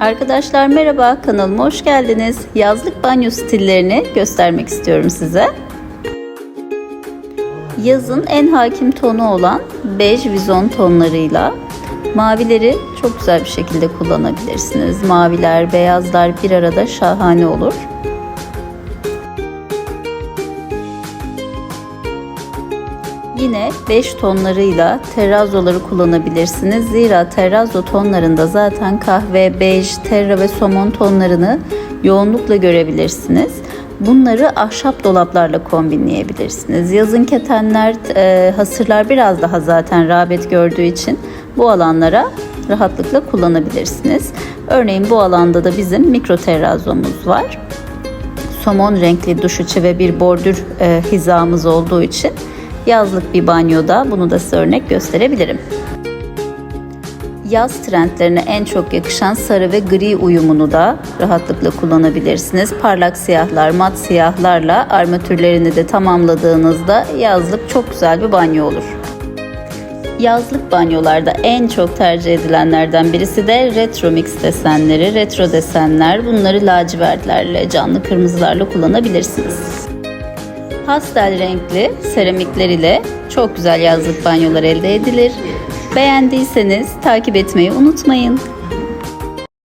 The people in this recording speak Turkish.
Arkadaşlar merhaba kanalıma hoş geldiniz. Yazlık banyo stillerini göstermek istiyorum size. Yazın en hakim tonu olan bej vizon tonlarıyla mavileri çok güzel bir şekilde kullanabilirsiniz. Maviler, beyazlar bir arada şahane olur. Yine 5 tonlarıyla terrazoları kullanabilirsiniz. Zira terrazo tonlarında zaten kahve, bej, terra ve somon tonlarını yoğunlukla görebilirsiniz. Bunları ahşap dolaplarla kombinleyebilirsiniz. Yazın ketenler, e, hasırlar biraz daha zaten rağbet gördüğü için bu alanlara rahatlıkla kullanabilirsiniz. Örneğin bu alanda da bizim mikro terrazomuz var. Somon renkli duş içi ve bir bordür e, hizamız olduğu için yazlık bir banyoda bunu da size örnek gösterebilirim. Yaz trendlerine en çok yakışan sarı ve gri uyumunu da rahatlıkla kullanabilirsiniz. Parlak siyahlar, mat siyahlarla armatürlerini de tamamladığınızda yazlık çok güzel bir banyo olur. Yazlık banyolarda en çok tercih edilenlerden birisi de retro mix desenleri, retro desenler. Bunları lacivertlerle, canlı kırmızılarla kullanabilirsiniz. Pastel renkli seramikler ile çok güzel yazlık banyolar elde edilir. Beğendiyseniz takip etmeyi unutmayın.